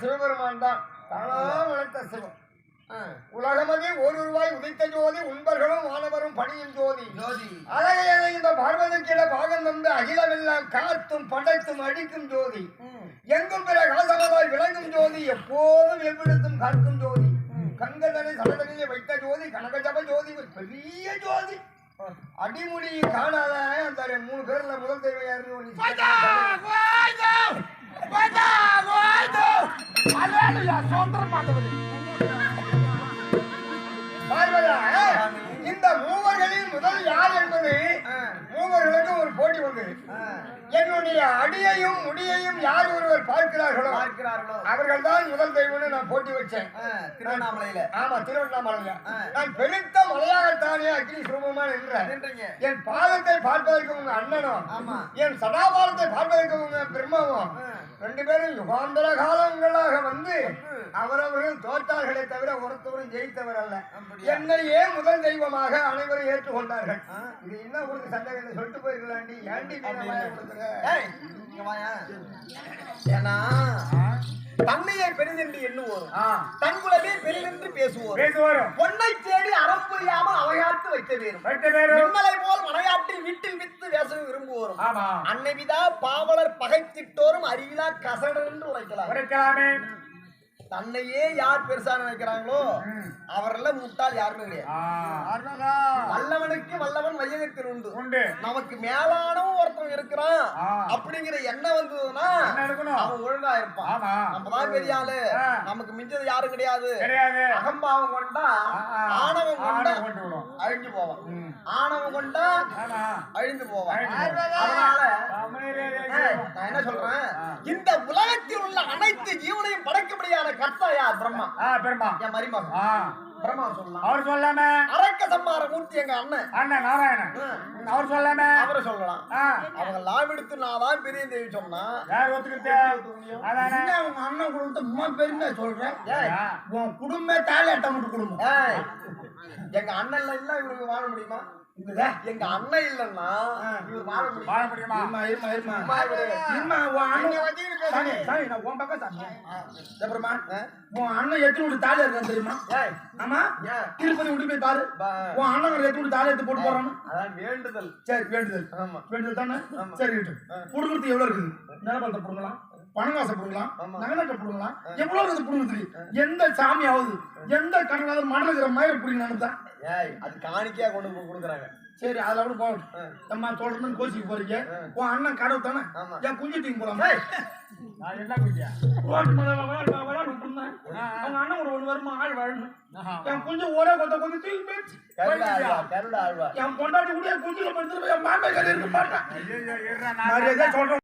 சிவபெருமான் தான். தானா வளர்த்த சிவம். உலகமதி ஒரு ரூபாய் உதித்த ஜோதி உண்பர்களும் வானவரும் பணியும் ஜோதி. ஜோதி. அழகையான இந்த பார்வதிக்கிட பாகம் வந்து அகிலமெல்லாம் காத்தும் படைத்தும் அடிக்கும் ஜோதி. எங்கும் பிற கலசமதாய் விளங்கும் ஜோதி எப்போதும் எவ்விடத்தும் காக்கும் ஜோதி. கங்கதனை சடதனிலே வைத்த ஜோதி கனகஜப ஜோதி பெரிய ஜோதி. அடிமுடி காணாத அந்த மூணு பேர்ல முதல் பார்வதா இந்த மூவர்களில் முதல் யார் என்பது மூவர்களுக்கு ஒரு போட்டி வந்தது. என்னுடைய அடியையும் முடியையும் யார் ஒருவர் பார்க்கிறார்களோ பார்க்கிறார்களோ? அவர்கள் தான் முதல் தெய்வம்னு நான் போட்டி வச்சேன். திருவண்ணாமலையில. ஆமா திருவண்ணாமலையா ஆ. நான் பெருத்த மலையாகத்தானே அக்னி சுரூபமா நின்றேன். என் பாதத்தை பார்ப்பதற்கு உங்க அண்ணனும். என் சதாபாரத்தை பார்ப்பதற்கு உங்க பிரம்மாவும். ரெண்டு பேரும் யுகாந்தர காலங்களாக வந்து அவரவர்கள் தோற்றார்களே தவிர ஒருத்தவரும் ஜெயித்தவர் அல்ல? என்னையே முதல் தெய்வமாக அனைவரும் ஏற்றுக்கொண்டார்கள். இது என்ன உங்களுக்கு சந்தேகம்? சொல்லிட்டு போயிருக்கலாண்டி ஏண்டி கொடுக்குற? ஏன்னா தன்னையை பெரிதென்று எண்ணுவோம் ஆ, தன்குலமே பெரிதென்று பேசுவோம் பேசு வரும். பொன்னை தேடி அறம் புரியாம அவையாத்து வைக்க வேணும். மின்னலை போல் மனையாட்டில் வீட்டில் வித்து வேசவும் விரும்புவோரும் ஆமா. அன்னைவிதா பாவலர் பகைத்திட்டோரும் அறிவிலா கசடர் என்று உரைக்கலாம் உரைக்கலாமே. தன்னையே யார் பெருசா நினைக்கிறாங்களோ ம். அவரெல்லாம் முட்டாள் யாருமே கிடையாது வல்லவனுக்கு வல்லவன் வையகத்தில் உண்டு உண்டு. நமக்கு மேலானவன் ஒருத்தன் இருக்கிறான். அப்படிங்கிற எண்ணம் வந்ததுன்னா? அவன் ஒழுங்கா இருப்பான் ஆமா. நம்ம தான் பெரிய ஆளு. நமக்கு மிஞ்சது யாரும் கிடையாது. அகம்பாவம் கொண்டா. ஆணவம் கொண்டா. அழிஞ்சு போவான். ஆணவம் கொண்டா. அழிந்து போவான். அதனால. நான் என்ன சொல்றேன். இந்த உலகத்தில் உள்ள அனைத்து ஜீவனையும் படைக்க முடியாத கர்த்தா யார் பிரம்மா ஆ, பெருமா. என் மருமகன் பிரம்மா சொல்லலாம் அவர் சொல்லாம அரக்க சம்மார மூர்த்தி எங்க அண்ணன். அண்ணன் நாராயணன். அவர் சொல்லாம அவரை சொல்லலாம். அவங்க லாபெடுத்து நான் தான் பெரிய தேவி சொன்னா. யார் ஒத்துக்கிட்டு? உங்க அண்ணன் குடும்பத்தை உமா பெருமை சொல்றேன்? உன் குடும்பமே தாலி அட்டமட்டு குடும்பம் ஏய், எங்க அண்ணன் இல்ல இவருக்கு வாழ முடியுமா? எங்க அண்ணன் இல்லைன்னா இவர் வாழ முடியுமா? உன் அண்ணன். அப்புறமா? உன் எத்தனை வீட்டு தாலி இருக்கான்னு தெரியுமா? ஆமா? திருப்பதி விட்டு போய் பாரு. உன் அண்ணன் எத்தனை வீட்டு தாலி எடுத்து போட்டு போறான்னு அதான் வேண்டுதல். சரி வேண்டுதல். ஆமா. வேண்டுதல் தானே. சரி புடுங்கிறது எவ்வளவு இருக்குது? நிலபலத்தை புடுங்கலாம் பணங்காசை புடுங்கலாம் ஆமா. நகனத்தை புடுங்கலாம் எவ்வளவு இருக்குது புடுங்குறதுக்கு எந்த சாமியாவது எந்த கடனாவது மடலுக்கிற மயிரை புடிங்கன்னு தான். ஏய் அது காணிக்கையா கொண்டு போய் கொடுக்குறாங்க. சரி அதுல கூட போகட்டும் நம்ம சொல்றதுன்னு கோச்சிக்கு போறீங்க. உன் அண்ணன் கடவுள் தானே. என் குஞ்சு தீங்க போலாமா? ஏய், நான் என்ன இருந்தேன். அவங்க அண்ணன் கூட ஒண்ணு வருமா? ஆள் வாழணும் என் குஞ்சு ஒரே கொத்த கொண்டு தூக்கி போயிடுச்சு என் பொண்டாட்டி கூட என் குஞ்சுல படுத்துட்டு போய் என் மாமே கதை இருக்க மாட்டான் சொல்றேன்?